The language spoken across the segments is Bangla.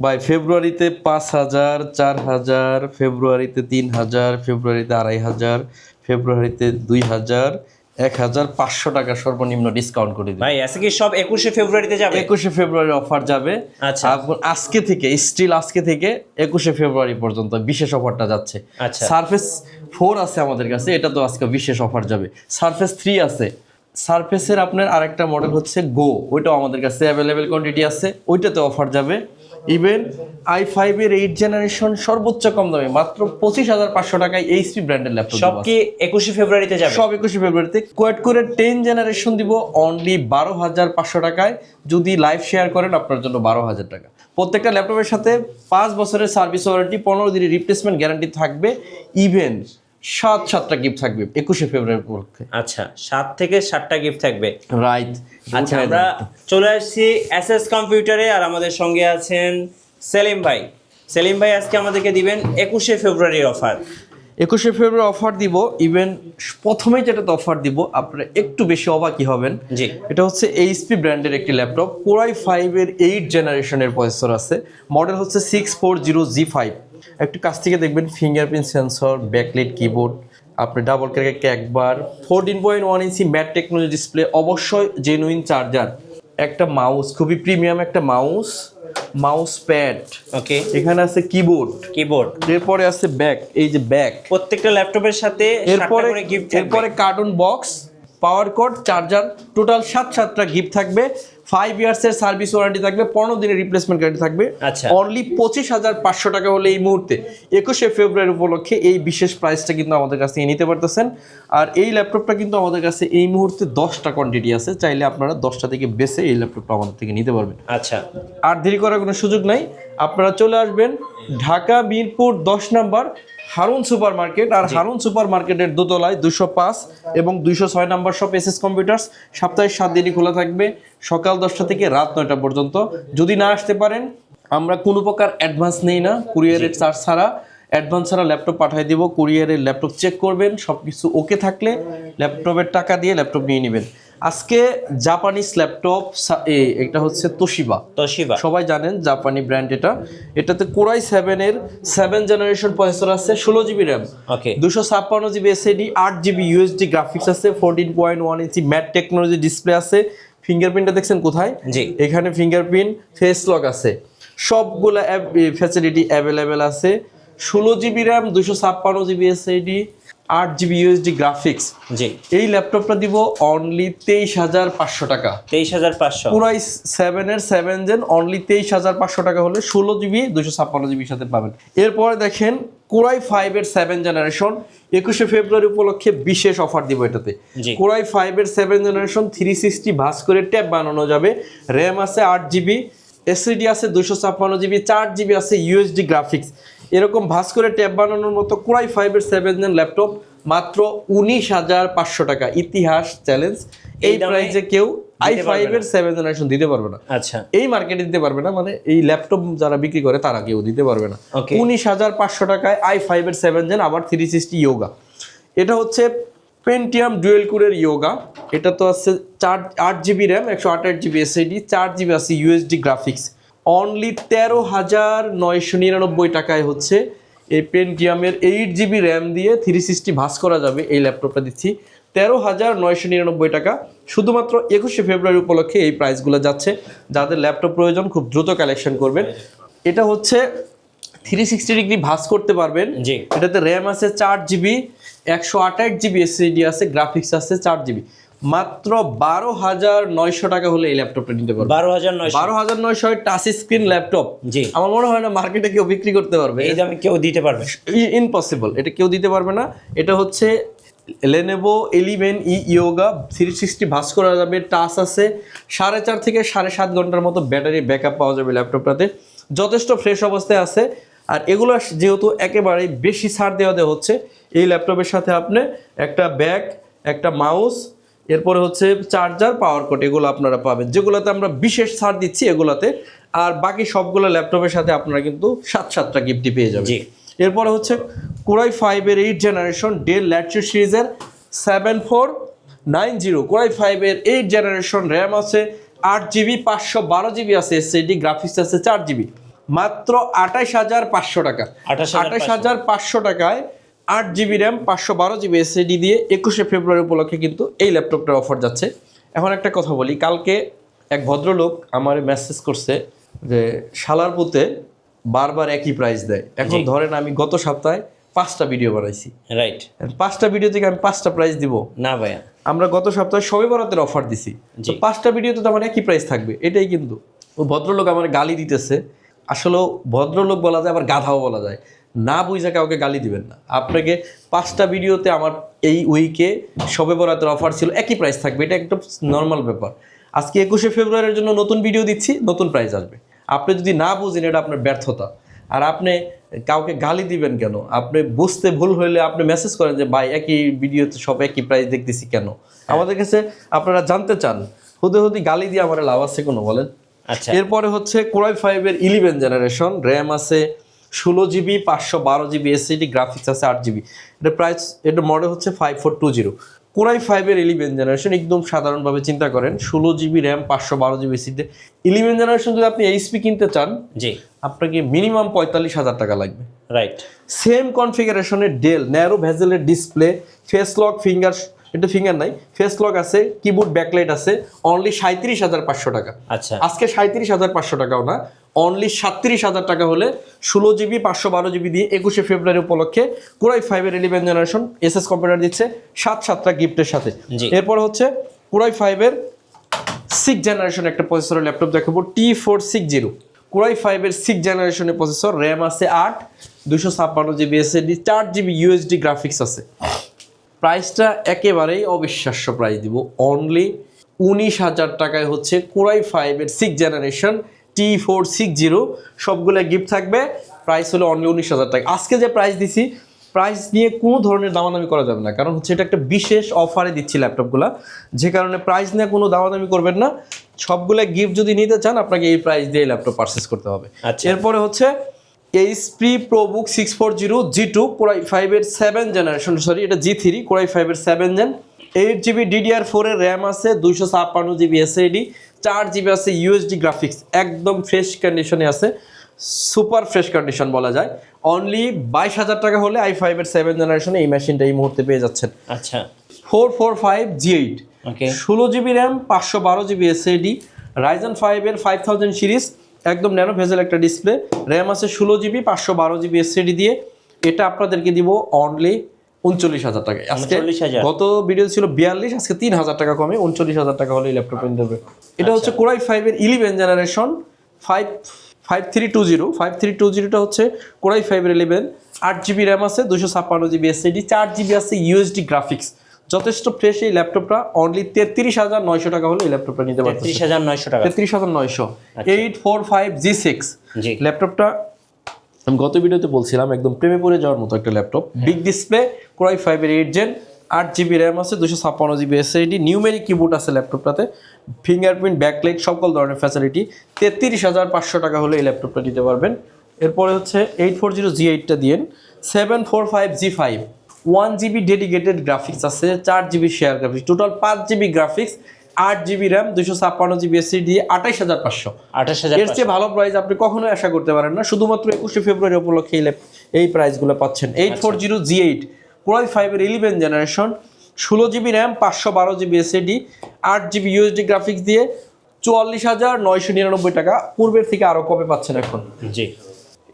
ভাই ফেব্রুয়ারিতে পাঁচ হাজার চার হাজার ফেব্রুয়ারিতে তিন হাজার ফেব্রুয়ারিতে আড়াই হাজার ফেব্রুয়ারিতে দুই হাজার এক হাজার পাঁচশো টাকা সর্বনিম্ন ডিসকাউন্ট করে দিই ভাই আজকে কি সব একুশে ফেব্রুয়ারিতে যাবে? একুশে ফেব্রুয়ারি অফার যাবে। আচ্ছা। আজকে থেকে স্টিল আজকে থেকে একুশে ফেব্রুয়ারি পর্যন্ত বিশেষ অফারটা যাচ্ছে। আচ্ছা। সারফেস ফোর আছে আমাদের কাছে এটা তো আজকে বিশেষ অফার যাবে। সারফেস থ্রি আছে। সারফেসের আপনার আরেকটা মডেল হচ্ছে গো ওইটাও আমাদের কাছে অ্যাভেলেবেল কোয়ান্টিটি আছে ওইটাতে অফার যাবে। ইভেন আই ফাইভের এইট জেনারেশন সর্বোচ্চ কম দামে মাত্র পঁচিশ হাজার পাঁচশো টাকায় এইচপি ব্র্যান্ডের ল্যাপটপ সব কি একুশে ফেব্রুয়ারিতে যাবে? সব একুশে ফেব্রুয়ারিতে। কোয়েট করে টেন জেনারেশন দিব অনলি বারো হাজার পাঁচশো টাকায়। যদি লাইভ শেয়ার করেন আপনার জন্য বারো হাজার টাকা। প্রত্যেকটা ল্যাপটপের সাথে পাঁচ বছরের সার্ভিস ওয়ারেন্টি পনেরো দিনের রিপ্লেসমেন্ট গ্যারান্টি থাকবে। ইভেন সাত সাতটা গিফট থাকবে একুশে ফেব্রুয়ারি উপলক্ষে। আচ্ছা সাত থেকে সাতটা গিফট থাকবে। রাইট আচ্ছা আমরা চলে আসছি এস এস কম্পিউটারে আর আমাদের সঙ্গে আছেন সেলিম ভাই। সেলিম ভাই আজকে আমাদেরকে দিবেন একুশে ফেব্রুয়ারির অফার একুশে ফেব্রুয়ারি অফার দিব ইভেন প্রথমেই যেটাতে অফার দিব আপনারা একটু বেশি অবাকই হবেন। জি। এটা হচ্ছে এইচপি ব্র্যান্ডের একটি ল্যাপটপ কোরাই ফাইভের এইট জেনারেশনের প্রসেসর আছে। মডেল হচ্ছে six four zero G five একটু কাছ থেকে দেখবেন ফিঙ্গারপ্রিন্ট সেন্সর ব্যাকলাইট কিবোর্ড আপনি ডাবল ক্যারেক্টে একবার fourteen point one inch matte technology display অবশ্যই জেনুইন চার্জার একটা মাউস খুবই প্রিমিয়াম একটা মাউস মাউস প্যাড ওকে এখানে আছে কিবোর্ড কিবোর্ড এরপরে আছে ব্যাক এই যে ব্যাক প্রত্যেকটা ল্যাপটপের সাথে এরপরে এরপরে carton box power cord charger total সাত সাতটা গিফট থাকবে। ফাইভ ইয়ার্সের সার্ভিস ওয়ারেন্টি থাকবে পনেরো দিনের রিপ্লেসমেন্ট গ্যারান্টি থাকবে। আচ্ছা। অনলি পঁচিশ হাজার পাঁচশো টাকা হলে এই মুহূর্তে একুশে ফেব্রুয়ারি উপলক্ষে এই বিশেষ প্রাইসটা কিন্তু আমাদের কাছ থেকে নিতে পারতেছেন। আর এই ল্যাপটপটা কিন্তু আমাদের কাছে এই মুহূর্তে দশটা কোয়ান্টিটি আছে চাইলে আপনারা দশটা থেকে বেছে এই ল্যাপটপটা আমাদের থেকে নিতে পারবেন। আচ্ছা। আর দেরি করার কোনো সুযোগ নাই। আপনারা চলে আসবেন ঢাকা মিরপুর দশ নাম্বার হারুন সুপার মার্কেট আর হারুন সুপার মার্কেটের দোতলায় দুশো পাঁচ এবং দুইশো ছয় number shop S S computers. সপ্তাহে সাত দিনই খোলা থাকবে সকাল দশটা থেকে রাত নয়টা পর্যন্ত। যদি না আসতে পারেন আমরা কোনো প্রকার অ্যাডভান্স নেই না কুরিয়ারের চার্জ ছাড়া। অ্যাডভান্স ছাড়া ল্যাপটপ পাঠিয়ে দেবো কুরিয়ারের ল্যাপটপ চেক করবেন সব কিছু ওকে থাকলে ল্যাপটপের টাকা দিয়ে ল্যাপটপ নিয়ে নেবেন। আজকে জাপানিজ ল্যাপটপ এটা হচ্ছে তোশিবা তোশিবা সবাই জানেন জাপানি ব্র্যান্ড এটা। এটাতে কোরাই সেভেনের সেভেন জেনারেশন প্রসেসর আছে ষোলো জিবি র্যাম ওকে দুশো ছাপ্পান্ন জিবি এসএডি আট জিবি ইউএসডি গ্রাফিক্স আছে fourteen point one inch matte technology display আছে। ফিঙ্গারপ্রিন্টটা দেখছেন কোথায়? জি। এখানে ফিঙ্গারপ্রিন্ট ফেস লক আছে। সবগুলো ফ্যাসিলিটি অ্যাভেলেবেল আছে। ষোলো জিবি র্যাম দুশো ছাপ্পান্ন জিবি এসএডি আট জিবি ইউএসডি গ্রাফিক্স জি। এই ল্যাপটপটা দিব অনলি তেইশ হাজার পাঁচশো টাকা। তেইশ হাজার পাঁচশো। পুরাই সেভেনের সেভেন জেন অনলি তেইশ হাজার পাঁচশো টাকা হলে ষোলো জিবি দুশো ছাপ্পান্ন জিবির সাথে পাবেন। এরপরে দেখেন কোরাই ফাইভের সেভেন জেনারেশন একুশে ফেব্রুয়ারি উপলক্ষে বিশেষ অফার দিব এটাতে। কোরাই ফাইভের সেভেন জেনারেশন থ্রি সিক্সটি ভাস করে ট্যাব বানানো যাবে। র্যাম আছে আট জিবি এসএডি আছে দুশো ছাপ্পান্ন জিবি চার জিবি আছে ইউএসডি গ্রাফিক্স এরকম ভাস করে ট্যাব বানানোর মতো কোরাই ফাইভের সেভেন জেন ল্যাপটপ মাত্র উনিশ হাজার পাঁচশো টাকা। ইতিহাস চ্যালেঞ্জ এই প্রাইসে কেউ আই ফাইভের সেভেন জেনারেশন দিতে পারবে না। আচ্ছা। এই মার্কেটে দিতে পারবে না মানে এই ল্যাপটপ যারা বিক্রি করে তারা কেউ দিতে পারবে না। উনিশ হাজার পাঁচশো টাকায় আই ফাইভের সেভেন জেন আবার থ্রি সিক্সটি ইয়োগা এটা হচ্ছে পেন্টিয়াম ডুয়েল কুরের ইয়োগা এটা তো আছে চার আট জিবি র্যাম একশো আঠাশ জিবি এসআইডি চার জিবি আছে ইউএসডি গ্রাফিক্স অনলি তেরো হাজার নয়শো নিরানব্বই টাকায় হচ্ছে। এই পেন্টিয়ামের এইট জিবি র্যাম দিয়ে থ্রি সিক্সটি ভাস করা যাবে এই ল্যাপটপটা দিচ্ছি। তেরো হাজার নয়শো নিরানব্বই টাকা। শুধুমাত্র একুশে ফেব্রুয়ারি উপলক্ষে এই প্রাইসগুলো যাচ্ছে। যাদের ল্যাপটপ প্রয়োজন খুব দ্রুত কালেকশন করবেন। এটা হচ্ছে থ্রি সিক্সটি ডিগ্রি ভাস করতে পারবেন। জি। এটাতে র্যাম আছে চার জিবি একশো আঠাশ জিবি এসএসডি আছে গ্রাফিক্স আছে চার জিবি মাত্র বারো হাজার নয়শো টাকা হলে এই ল্যাপটপটা নিতে পারবেন বারো হাজার নয়শো। বারো হাজার নয়শো টাচ স্ক্রিন ল্যাপটপ। জি। আমার মনে হয় না মার্কেটে কেউ বিক্রি করতে পারবে। এই দামে কেউ দিতে পারবে। ইম্পসিবল এটা কেউ দিতে পারবে না। এটা হচ্ছে Lenovo eleven E Yoga three sixty ভাস করা যাবে টাচ আছে। সাড়ে চার থেকে সাড়ে সাত ঘণ্টার মতো ব্যাটারি ব্যাকআপ পাওয়া যাবে ল্যাপটপটাতে। যথেষ্ট ফ্রেশ অবস্থায় আছে। আর এগুলো যেহেতু একেবারে বেশি ছাড় দেওয়া দেওয়া হচ্ছে এই ল্যাপটপের সাথে আপনি একটা ব্যাগ একটা মাউস এরপরে হচ্ছে চার্জার পাওয়ার কোড এগুলো আপনারা পাবেন। যেগুলোতে আমরা বিশেষ ছাড় দিচ্ছি এগুলোতে। আর বাকি সবগুলো ল্যাপটপের সাথে আপনারা কিন্তু সাত সাতটা গিফটই পেয়ে যাবেন। এরপরে হচ্ছে কোরাই ফাইভের এইট জেনারেশন ডেল ল্যাটচু সিরিজের seven four nine zero core i ফাইভের এইট জেনারেশন র্যাম আছে আট জিবি পাঁচশো বারো জিবি আছে এসএডি গ্রাফিক্স আছে চার জিবি মাত্র আঠাইশ হাজার পাঁচশো টাকা। 28,500 আঠাইশ হাজার পাঁচশো টাকায় আট জিবি র্যাম পাঁচশো বারো জিবি এসএডি দিয়ে একুশে ফেব্রুয়ারি উপলক্ষে কিন্তু এই ল্যাপটপটার অফার যাচ্ছে। এখন একটা কথা বলি কালকে এক ভদ্রলোক আমার মেসেজ করছে যে শালার পুতে বারবার একই প্রাইস দেয়। এখন। ধরেন আমি গত সপ্তাহে পাঁচটা ভিডিও বানাইছি। রাইট পাঁচটা ভিডিও থেকে আমি পাঁচটা প্রাইস দিব। না ভাইয়া। আমরা গত সপ্তাহে সবে বরাতের অফার দিছি। তো। পাঁচটা ভিডিওতে তো আমার একই প্রাইস থাকবে। এটাই কিন্তু। ও ভদ্রলোক আমার গালি দিতেছে। আসলে ভদ্রলোক বলা যায় আবার গাধাও বলা যায়। না বুঝে কাউকে গালি দিবেন না। আপনাকে পাঁচটা ভিডিওতে আমার এই উইকে সবে বরাতের অফার ছিল একই প্রাইস থাকবে এটা একদম নর্মাল ব্যাপার। আজকে একুশে ফেব্রুয়ারির জন্য নতুন ভিডিও দিচ্ছি নতুন প্রাইস আসবে। আপনি যদি না বুঝেন এটা আপনার ব্যর্থতা। আর আপনি কাউকে গালি দিবেন কেন? আপনি বুঝতে ভুল হইলে আপনি মেসেজ করেন যে ভাই একই ভিডিওতে সব একই প্রাইস দেখতেছি কেন? আমাদের কাছে আপনারা জানতে চান হুদে হুদি গালি দিয়ে আমার লাভ আছে কোনো বলেন? আচ্ছা। এরপরে হচ্ছে কোরাই ফাইভের ইলেভেন জেনারেশন র্যাম আছে ষোলো জিবি পাঁচশো বারো জিবি এসএডি গ্রাফিক্স আছে আট জিবি এটা প্রাইস এটা মডেল হচ্ছে five four two zero core i ফাইভের ইলেভেন জেনারেশন একদম সাধারণভাবে চিন্তা করেন ষোলো জিবি র্যাম পাঁচশো বারো জিবি এসএডি ইলেভেন জেনারেশন যদি আপনি এইচপি কিনতে চান জি। আপনাকে মিনিমাম পঁয়তাল্লিশ হাজার টাকা লাগবে। রাইট সেম কনফিগারেশনের ডেল ন্যারো ভেজেলের ডিসপ্লে ফেস লক ফিঙ্গার এটা ফিঙ্গার নাই ফেস লক আছে কিবোর্ড ব্যাকলাইট আছে অনলি সাঁত্রিশ হাজার পাঁচশো টাকা। আচ্ছা। আজকে সাঁত্রিশ হাজার পাঁচশো টাকাও না অনলি সাতত্রিশ হাজার টাকা হলে ষোলো জিবি পাঁচশো বারো জিবি দিয়ে একুশে ফেব্রুয়ারি উপলক্ষে কুরাই ফাইভের eleven generation S S computer দিচ্ছে সাত সাতটা গিফটের সাথে। এরপর হচ্ছে কুরাই ফাইভের সিক্স জেনারেশন একটা প্রসেসরের ল্যাপটপ দেখাবো T four six zero core i ফাইভের সিক্স জেনারেশনের প্রসেসর র্যাম আছে আট দুশো ছাপ্পান্ন জিবি এস এসএডি চার জিবি ইউএসডি গ্রাফিক্স আছে। প্রাইসটা একেবারেই অবিশ্বাস্য প্রাইস দিব। অনলি উনিশ হাজার টাকায় হচ্ছে কোরাই ফাইভের six generation T four six zero সবগুলো গিফট থাকবে। প্রাইস হলো অনলি উনিশ হাজার টাকা। আজকে যে প্রাইস দিছি প্রাইস নিয়ে কোনো ধরনের দামাদামি করা যাবে না। কারণ হচ্ছে এটা একটা বিশেষ অফারে দিচ্ছি ল্যাপটপগুলো যে কারণে প্রাইস নিয়ে কোনো দামাদামি করবেন না। সবগুলো গিফট যদি নিতে চান আপনাকে এই প্রাইস দিয়ে ল্যাপটপ পারচেস করতে হবে। আচ্ছা। এরপরে হচ্ছে HP ProBook six four zero G two core i ফাইভের সেভেন জেনারেশন সরি এটা জি থ্রি কোরাই ফাইভের seven gen eight GB DDR ফোরের র্যাম আছে দুইশো ছাপ্পান্ন জিবি এসএডি চার জিবি আছে ইউএসডি গ্রাফিক্স একদম ফ্রেশ কন্ডিশনে আছে সুপার ফ্রেশ কন্ডিশন বলা যায়। অনলি বাইশ হাজার টাকা হলে আই ফাইভের সেভেন জেনারেশনে এই মেশিনটা এই মুহূর্তে পেয়ে যাচ্ছেন। আচ্ছা। Four four five G eight okay ষোলো জিবি র্যাম পাঁচশো বারো জিবি এসএডি রাইজন ফাইভের ফাইভ থাউজেন্ড সিরিজ একদম ন্যানো ভেজেল একটা ডিসপ্লে র্যাম আছে ষোলো জিবি পাঁচশো বারো জিবি এসএডি দিয়ে। এটা আপনাদেরকে দিব অনলি উনচল্লিশ হাজার টাকা আজকে 39,000 গত ভিডিও ছিল বিয়াল্লিশ আজকে তিন হাজার টাকা কমে উনচল্লিশ হাজার টাকা হলে ল্যাপটপ কিনতে হবে। এটা হচ্ছে কোরাই ফাইভের eleven generation five five three two zero five three two জিরোটা হচ্ছে কোরাই ফাইভের ইলেভেন আট জিবি র্যাম আছে দুশো ছাপ্পান্ন জিবি এসএডি চার জিবি আছে ইউএসডি গ্রাফিক্স যথেষ্ট ফ্রেশ এই ল্যাপটপটা অনলি তেত্রিশ হাজার নয়শো টাকা হলে এই ল্যাপটপটা নিতে পারতেছে। তেত্রিশ হাজার নয়শো টাকা। তেত্রিশ হাজার নয়শো। Eight four five G. Six ল্যাপটপটা আমি গত ভিডিওতে বলছিলাম একদম প্রেমে পড়ে যাওয়ার মতো একটা laptop. Big display core i ফাইভের এইট জেন আট জিবি র্যাম আছে দুশো ছাপ্পান্ন জিবি এসএডি নিউমেরিক কিবোর্ড আছে ল্যাপটপটাতে। ফিঙ্গারপ্রিন্ট ব্যাকলাইট সকল ধরনের ফ্যাসিলিটি তেত্রিশ হাজার পাঁচশো টাকা হলে এই ল্যাপটপটা নিতে পারবেন। এরপরে হচ্ছে এইট ফোর জিরো জি এইটটা দিয়েন। Seven four five G five one GB dedicated graphics আছে চার জিবি শেয়ার গ্রাফিক্স টোটাল পাঁচ জিবি গ্রাফিক্স আট জিবি র্যাম দুশো ছাপ্পান্ন জিবি এসএডি দিয়ে আঠাইশ হাজার পাঁচশো। আঠাশ হাজার এর চেয়ে ভালো প্রাইস আপনি কখনোই আশা করতে পারেন না। শুধুমাত্র একুশে ফেব্রুয়ারি উপলক্ষে এই এই প্রাইসগুলো পাচ্ছেন। Eight four zero G eight core i ফাইভের ইলেভেন জেনারেশন ষোলো জিবি র্যাম পাঁচশো বারো জিবি এসএডি আট জিবি ইউএসডি গ্রাফিক্স দিয়ে চুয়াল্লিশ হাজার নয়শো নিরানব্বই টাকা। পূর্বের থেকে আরও কমে পাচ্ছেন এখন। জি।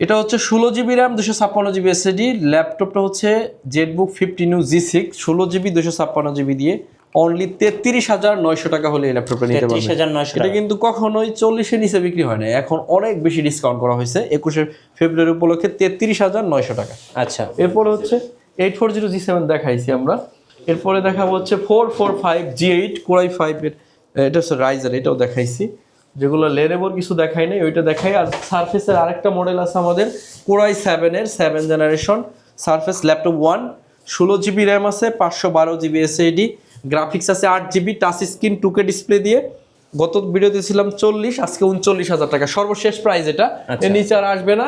এটা হচ্ছে ষোলো জিবি র্যাম দুশো ছাপ্পান্ন জিবি এসএডি ল্যাপটপটা হচ্ছে ZBook fifteen U G six ষোলো জিবি দুশো ছাপ্পান্ন জিবি দিয়ে অনলি তেত্রিশ হাজার নয়শো টাকা হলে এই ল্যাপটপটা নিতে পারবেন এটা কিন্তু কখনোই চল্লিশের নিচে বিক্রি হয় না। এখন অনেক বেশি ডিসকাউন্ট করা হয়েছে। একুশে ফেব্রুয়ারি উপলক্ষে তেত্রিশ হাজার নয়শো টাকা। আচ্ছা। এরপরে হচ্ছে eight four zero G seven দেখাইছি আমরা। এরপরে দেখাবো হচ্ছে four four five G eight core i ফাইভের এটা হচ্ছে রাইজার এটাও দেখাইছি। যেগুলো লেরেবোর কিছু দেখাই নাই ওইটা দেখাই। আর সারফেসের আরেকটা মডেল আছে আমাদের কোরাই সেভেনের seven generation Surface laptop one ষোলো জিবি র্যাম আছে পাঁচশো বারো জিবি এসএডি গ্রাফিক্স আছে আট GB touch screen two K display দিয়ে। গত ভিডিওতে ছিলাম চল্লিশ আজকে উনচল্লিশ হাজার টাকা। সর্বশেষ প্রাইস এটা। আচ্ছা। এর নিচে আর আসবে না।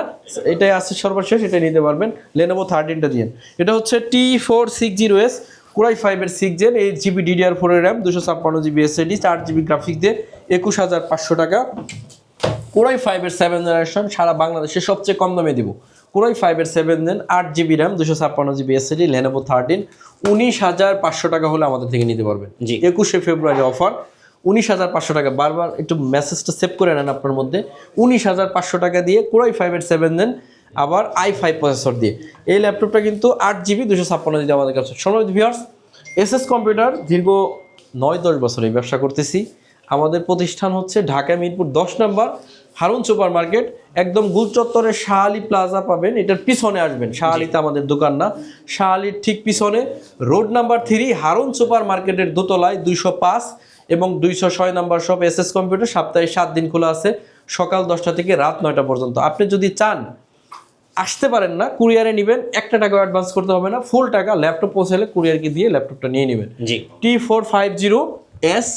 এটাই আছে সর্বশেষ এটা নিতে পারবেন। লেনোভো থার্টিনটা দিয়ে এটা হচ্ছে T four six zero S core i ফাইভের six gen eight GB DDR ফোরের র্যাম দুশো ছাপ্পান্ন জিবি এসএডি চার জিবি গ্রাফিক্স দিয়ে একুশ হাজার পাঁচশো টাকা। কোরাই ফাইভের সেভেন জেনারেশন সারা বাংলাদেশে সবচেয়ে কম দামে দিব। কোরাই ফাইভের সেভেন দেন আট জিবি র্যাম দুশো ছাপ্পান্ন জিবি এসএডি লেনোভো থার্টিন উনিশ হাজার পাঁচশো টাকা হলে আমাদের থেকে নিতে পারবেন। জি। একুশে ফেব্রুয়ারি অফার উনিশ হাজার পাঁচশো টাকা। বারবার একটু মেসেজটা সেভ করে নেন আপনার মধ্যে। উনিশ হাজার পাঁচশো টাকা দিয়ে কোরাই ফাইভের সেভেন দেন আবার আই ফাইভ প্রসেসর দিয়ে। এই ল্যাপটপটা কিন্তু আট জিবি দুশো ছাপ্পান্ন জিবি আমাদের কাছে। সময় ভিউয়ার্স এসএস কম্পিউটার দীর্ঘ নয় দশ বছর এই ব্যবসা করতেছি। আমাদের প্রতিষ্ঠান হচ্ছে ঢাকা মিরপুর দশ নম্বর। হারুন সুপার মার্কেট একদম গুলচত্বরের শাহালি প্লাজা পাবেন। এটার পিছনে আসবেন। শাহালিতে আমাদের দোকান না। শাহালির ঠিক পিছনে road number three Harun super মার্কেটের দোতলায় দুইশো পাঁচ এবং দুইশো ছয় নাম্বার সব এস এস কম্পিউটার। সপ্তাহে সাত দিন খোলা আছে সকাল দশটা থেকে রাত নয়টা পর্যন্ত। আপনি যদি চান আসতে পারেন না কুরিয়ারে নেবেন। একটা টাকা অ্যাডভান্স করতে হবে না। ফুল টাকা ল্যাপটপ পৌঁছালে কুরিয়ারকে দিয়ে ল্যাপটপটা নিয়ে নেবেন। জি। T four five zero S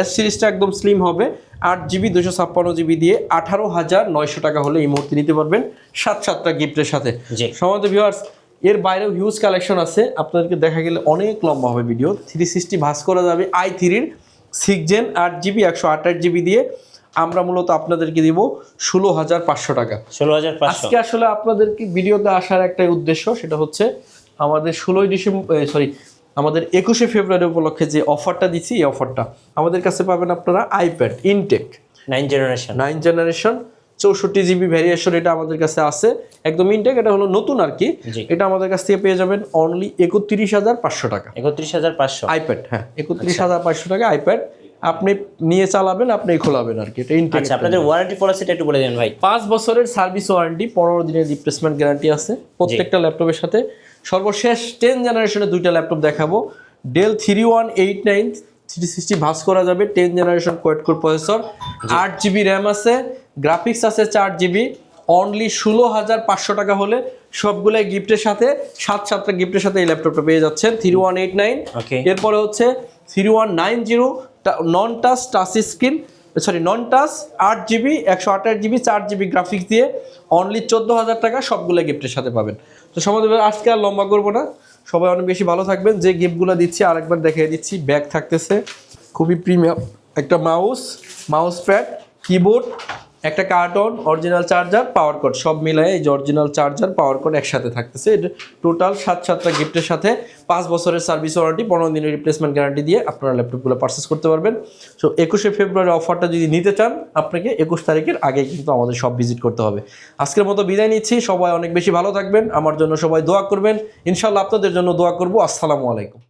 S সিরিজটা একদম স্লিম হবে। আট জিবি দুশো ছাপ্পান্ন জিবি দিয়ে আঠারো হাজার নয়শো টাকা হলে এই মুহূর্তে নিতে পারবেন সাত সাতটা গিফটের সাথে। সমাজ ভিউয়ার্স এর বাইরেও হিউজ কালেকশন আছে। আপনাদেরকে দেখা গেলে অনেক লম্বা হবে ভিডিও থ্রি সিক্সটি ভাস করা যাবে আই থ্রির সিক্স জেন আট জিবি একশো আঠাশ জিবি দিয়ে। আমরা মূলত আপনাদেরকে দিব ষোলো হাজার পাঁচশো টাকা। ষোলো হাজার আজকে আসলে আপনাদেরকে ভিডিওতে আসার একটাই উদ্দেশ্য সেটা হচ্ছে আমাদের ষোলোই ডিসেম্বর সরি আমাদের একুশে ফেব্রুয়ারি উপলক্ষে যে অফারটা দিচ্ছি এই অফারটা আমাদের কাছে পাবেন আপনারা iPad intact nine generation nine generation চৌষট্টি জিবি ভ্যারিয়েশন এটা আমাদের কাছে আছে। একদম ইনটেক এটা হলো নতুন আর কি। এটা আমাদের কাছ থেকে পেয়ে যাবেন অনলি একত্রিশ হাজার পাঁচশো টাকা। একত্রিশ হাজার পাঁচশো। আইপ্যাড হ্যাঁ একত্রিশ হাজার পাঁচশো টাকা আইপ্যাড আপনি নিয়ে চালাবেন আপনি খোলাবেন আর কি। এটা ইনটেক আচ্ছা আপনাদের ওয়ারেন্টি পলিসিটা একটু বলে দেন ভাই। পাঁচ বছরের সার্ভিস ওয়ারেন্টি পনেরো দিনের রিপ্লেসমেন্ট গ্যারান্টি আছে। প্রত্যেকটা ল্যাপটপের সাথে সর্বশেষ টেন জেনারেশনের দুইটা ল্যাপটপ দেখাবো। Dell three one eight nine three sixty ভাস করা যাবে ten generation quad core processor আট জিবি র্যাম আছে গ্রাফিক্স আছে চার জিবি অনলি ষোলো হাজার পাঁচশো টাকা হলে সবগুলাই গিফটের সাথে সাত সাতটা গিফটের সাথে এই ল্যাপটপটা পেয়ে যাচ্ছেন থ্রি ওয়ান এইট নাইন এরপরে হচ্ছে three one nine zero non touch touch screen sorry non touch আট জিবি একশো আঠাশ জিবি চার জিবি গ্রাফিক্স দিয়ে অনলি চোদ্দ হাজার টাকা সবগুলো গিফটের সাথে পাবেন। তো সমাজ আজকে আর লম্বা করব না। সবাই অনেক বেশি ভালো থাকবেন। যে গিফটগুলো দিচ্ছি, আরেকবার দেখিয়ে দিচ্ছি। ব্যাগ থাকতেছে। খুবই প্রিমিয়াম একটা মাউস মাউস প্যাড কিবোর্ড একটা carton original charger power cord সব মিলায়ে এই যে অরিজিনাল চার্জার পাওয়ার কোড একসাথে থাকতেছে। এটা টোটাল সাত সাতটা গিফটের সাথে পাঁচ বছরের সার্ভিস ওয়ারেন্টি পনেরো দিনের রিপ্লেসমেন্ট গ্যারান্টি দিয়ে আপনারা ল্যাপটপগুলো পারচেস করতে পারবেন। সো একুশে ফেব্রুয়ারি অফারটা যদি নিতে চান, আপনাকে একুশ তারিখের আগে কিন্তু আমাদের সব ভিজিট করতে হবে। আজকের মতো বিদায় নিচ্ছি। সবাই অনেক বেশি ভালো থাকবেন। আমার জন্য সবাই দোয়া করবেন। ইনশাল্লাহ আপনাদের জন্য দোয়া করব। আসসালামু আলাইকুম।